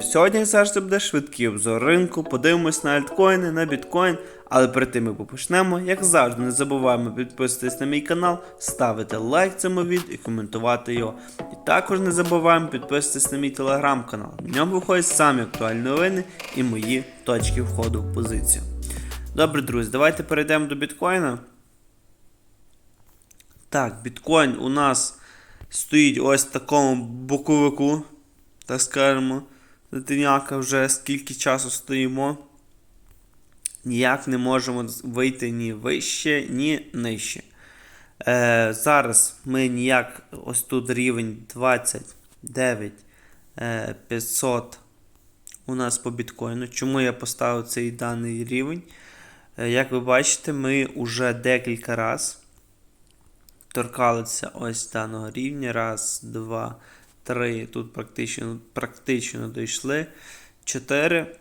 Сьогодні як завжди буде швидкий обзор ринку, подивимось на альткоїни, на біткоін, але перед тим як почнемо, як завжди, не забуваємо підписуватись на мій канал, ставити лайк цьому відео і коментувати його. І також не забуваємо підписуватись на мій телеграм-канал. В ньому виходять самі актуальні новини і мої точки входу в позицію. Добре, друзі, давайте перейдемо до біткоїна. Так, біткоін у нас стоїть ось в такому боковику, так скажемо. Дитиняка вже скільки часу стоїмо. Ніяк не можемо вийти ні вище, ні нижче. Е, Зараз ми ніяк ось тут рівень 29 е, 500 у нас по біткоїну. Чому я поставив цей даний рівень? Е, як ви бачите, ми вже декілька разів торкалися ось даного рівня. Раз, два, три. Тут практично, практично дійшли. Чотири.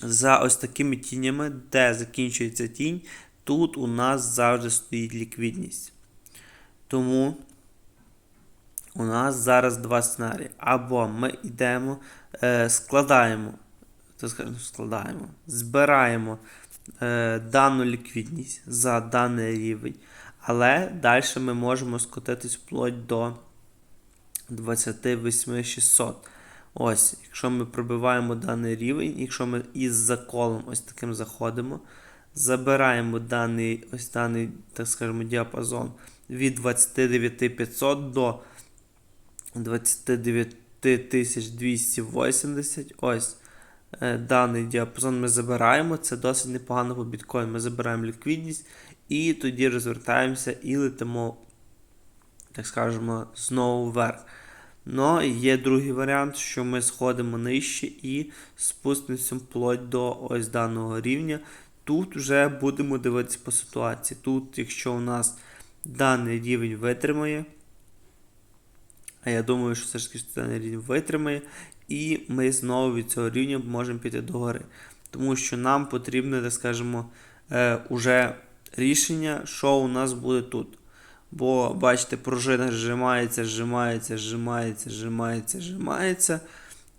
За ось такими тінями, де закінчується тінь, тут у нас завжди стоїть ліквідність. Тому у нас зараз два сценарії. Або ми йдемо, е, складаємо, складаємо, збираємо е, дану ліквідність за даний рівень. Але далі ми можемо скотитись вплоть до 28 600. Ось, якщо ми пробиваємо даний рівень, якщо ми із заколом ось таким заходимо, забираємо даний ось даний, так скажемо, діапазон від 29 500 до 29 280. Ось е, даний діапазон ми забираємо. Це досить непогано по біткоїну. Ми забираємо ліквідність і тоді розвертаємося і летимо, так скажемо, знову вверх. Ну, є другий варіант, що ми сходимо нижче і спустимося вплоть до ось даного рівня. Тут вже будемо дивитися по ситуації. Тут, якщо у нас даний рівень витримає, а я думаю, що все ж таки даний рівень витримає, і ми знову від цього рівня можемо піти догори. Тому що нам потрібно, так скажемо, е, рішення, що у нас буде тут. Бо, бачите, пружина зжимається, зжимається, зжимається, зжимається, зжимається.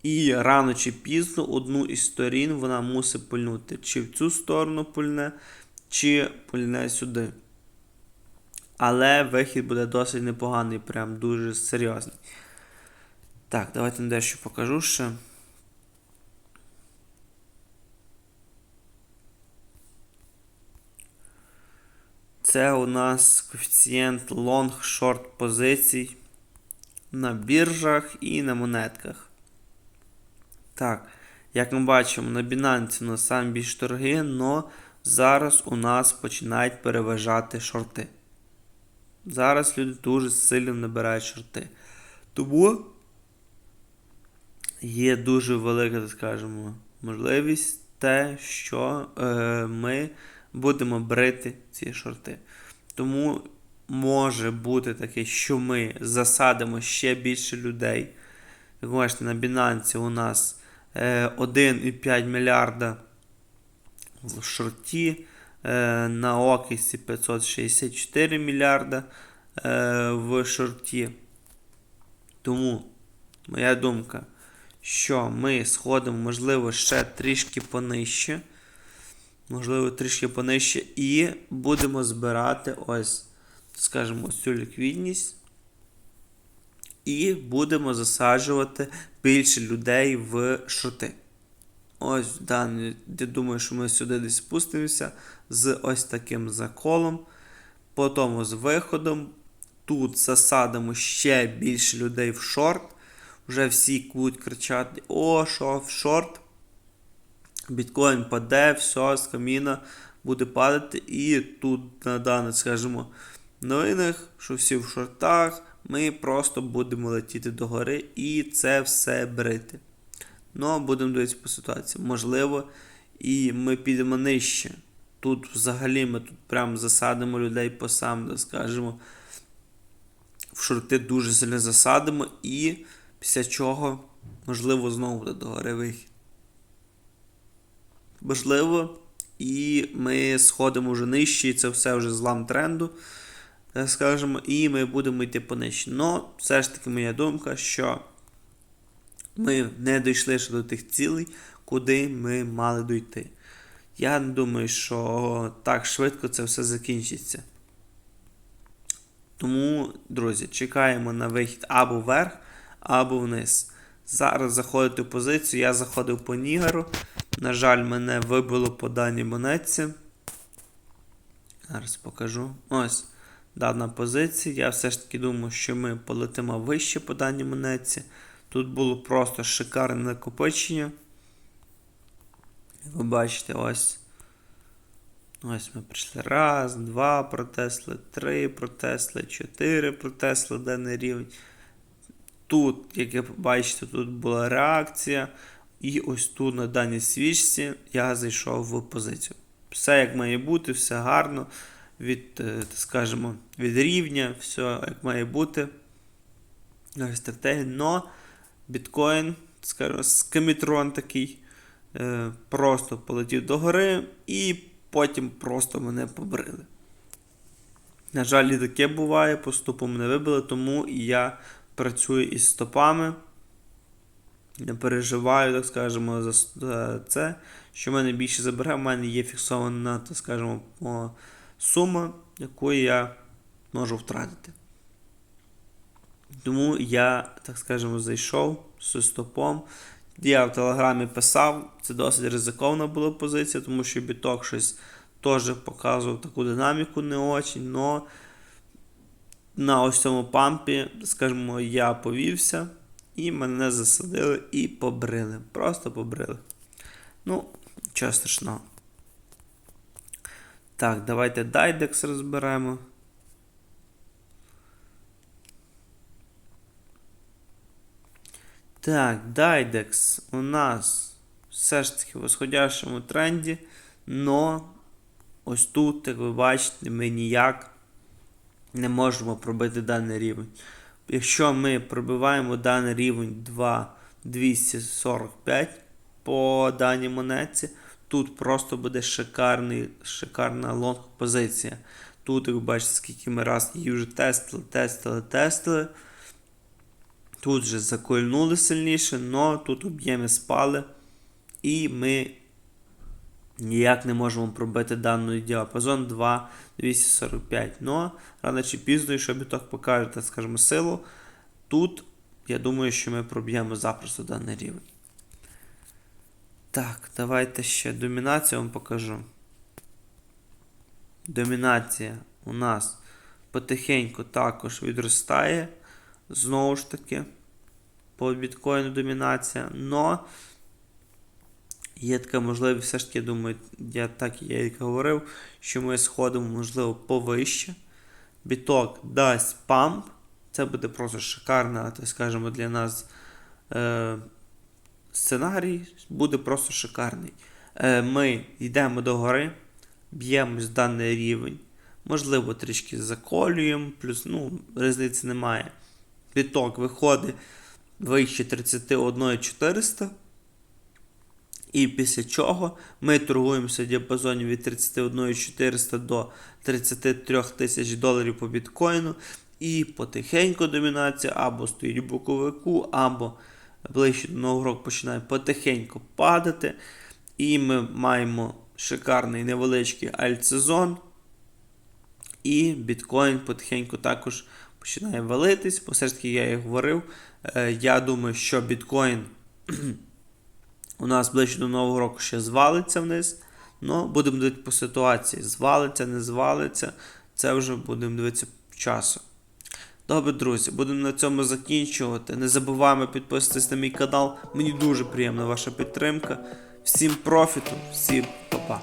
І рано чи пізно одну із сторін вона мусить пульнути. Чи в цю сторону пульне, чи пульне сюди. Але вихід буде досить непоганий, прям дуже серйозний. Так, давайте дещо покажу ще. Це у нас коефіцієнт long-short позицій на біржах і на монетках. Так, як ми бачимо, на Binance у нас сам більш торги, але зараз у нас починають переважати шорти. Зараз люди дуже сильно набирають шорти. Тому є дуже велика, так скажемо, можливість те, що е, ми будемо брити ці шорти. Тому може бути таке, що ми засадимо ще більше людей. Як бачите, на Binance у нас е, 1,5 мільярда в шорті, е, на Окісі 564 мільярда е, в шорті. Тому, моя думка, що ми сходимо, можливо, ще трішки понижче можливо, трішки понижче, і будемо збирати ось, скажімо, ось цю ліквідність. І будемо засаджувати більше людей в шорти. Ось, даний, я думаю, що ми сюди десь спустимося з ось таким заколом. Потім з виходом. Тут засадимо ще більше людей в шорт. Вже всі будуть кричати: О, що в шорт. Біткоін паде, все, з каміна буде падати. І тут на даних, скажімо, новинах, що всі в шортах, ми просто будемо летіти догори і це все брити. Ну, будемо дивитися по ситуації. Можливо, і ми підемо нижче. Тут взагалі ми тут прям засадимо людей по сам, скажімо, в шорти дуже сильно засадимо, і після чого, можливо, знову буде догори вихід можливо, і ми сходимо вже нижче, і це все вже злам тренду, так скажемо, і ми будемо йти понижче. Ну, все ж таки, моя думка, що ми не дійшли ще до тих цілей, куди ми мали дойти. Я не думаю, що так швидко це все закінчиться. Тому, друзі, чекаємо на вихід або вверх, або вниз. Зараз заходити в позицію. Я заходив по Нігару. На жаль, мене вибило по даній монетці. Зараз покажу. Ось дана позиція. Я все ж таки думаю, що ми полетимо вище по даній монетці. Тут було просто шикарне накопичення. Ви бачите, ось. Ось ми прийшли. Раз, два протесли, три протесли, чотири протесли даний рівень. Тут, як ви бачите, тут була реакція. І ось тут на даній свічці я зайшов в позицію. Все як має бути, все гарно. Від, е, скажімо, від рівня, все як має бути. Стратегія. Но біткоін, скажімо, скамітрон такий. е, Просто полетів до гори і потім просто мене побрили. На жаль, і таке буває, поступу мене вибили, тому і я працюю із стопами. Переживаю, так скажемо, за це, що в мене більше забере. У мене є фіксована, так скажемо, сума, яку я можу втратити. Тому я, так скажемо, зайшов з стопом. Я в телеграмі писав, це досить ризикована була позиція, тому що біток щось теж показував таку динаміку не очень, но на ось цьому пампі, скажімо, я повівся, і мене засадили і побрили. Просто побрили. Ну, нічого страшного. Так, давайте Дайдекс розберемо. Так, Дайдекс у нас все ж таки в восходящому тренді, но ось тут, як ви бачите, ми ніяк не можемо пробити даний рівень. Якщо ми пробиваємо даний рівень 2,245 по даній монетці, тут просто буде шикарний, шикарна лонг позиція. Тут, як ви бачите, скільки ми раз її вже тестили, тестили, тестили. Тут вже закольнули сильніше, але тут об'єми спали. І ми ніяк не можемо пробити даний діапазон 2,245. Ну, рано чи пізно, якщо біток покаже, так скажімо, силу, тут я думаю, що ми проб'ємо запросто даний рівень. Так, давайте ще домінацію вам покажу. Домінація у нас потихеньку також відростає. Знову ж таки, по біткоїну домінація. Но є така можливість, все ж таки, думаю, я так я і говорив, що ми сходимо, можливо, повище. Біток дасть памп. Це буде просто шикарна, так для нас е, сценарій. Буде просто шикарний. Е, Ми йдемо до гори, б'ємось в даний рівень. Можливо, трішки заколюємо, плюс ну, різниці немає. Біток виходить вище 31400. І після чого ми торгуємося в діапазоні від 31400 до 33 тисяч доларів по біткоїну. І потихеньку домінація або стоїть в боковику, або ближче до нового року починає потихеньку падати. І ми маємо шикарний невеличкий альтсезон. І біткоін потихеньку також починає валитись, бо все ж таки я і говорив. Е, Я думаю, що біткоін у нас ближче до Нового року ще звалиться вниз. Ну, будемо дивитися по ситуації. Звалиться, не звалиться. Це вже будемо дивитися часу. Добре, друзі, будемо на цьому закінчувати. Не забуваємо підписатись на мій канал. Мені дуже приємна ваша підтримка. Всім профіту, всім па-па.